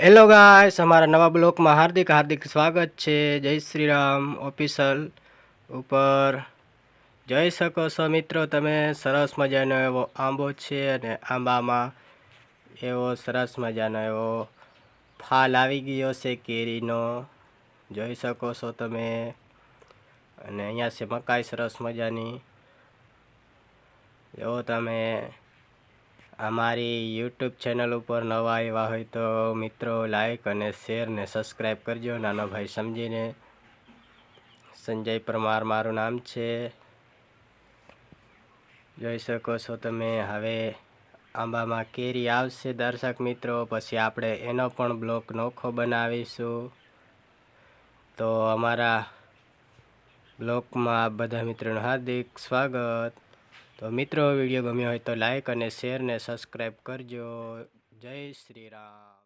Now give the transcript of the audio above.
Hello guys અમારા નવા બ્લોકમાં હાર્દિક હાર્દિક સ્વાગત છે. જય શ્રી રામ ઓફિસલ ઉપર. જોઈ શકો છો મિત્રો, તમે સરસ મજાનો એવો આંબો છે અને આંબામાં એવો સરસ મજાનો એવો ફાલ આવી ગયો છે કેરીનો. જોઈ શકો છો તમે. અને અહીંયા છે મકાઈ સરસ મજાની. જો તમે અમારી યુટ્યુબ ચેનલ ઉપર નવા આવ્યા હોય તો મિત્રો લાઈક અને શેર ને સબસ્ક્રાઈબ કરજો. નાનો ભાઈ સમજીને. સંજય પરમાર મારું નામ છે. જોઈ શકો છો તમે, હવે આંબામાં કેરી આવશે દર્શક મિત્રો. પછી આપણે એનો પણ બ્લોક નોખો બનાવીશું. તો અમારા બ્લોકમાં બધા મિત્રોનું હાર્દિક સ્વાગત. તો મિત્રો, વીડિયો ગમ્યો હોય તો લાઈક અને શેર ને સબસ્ક્રાઈબ કરજો. જય શ્રી રામ.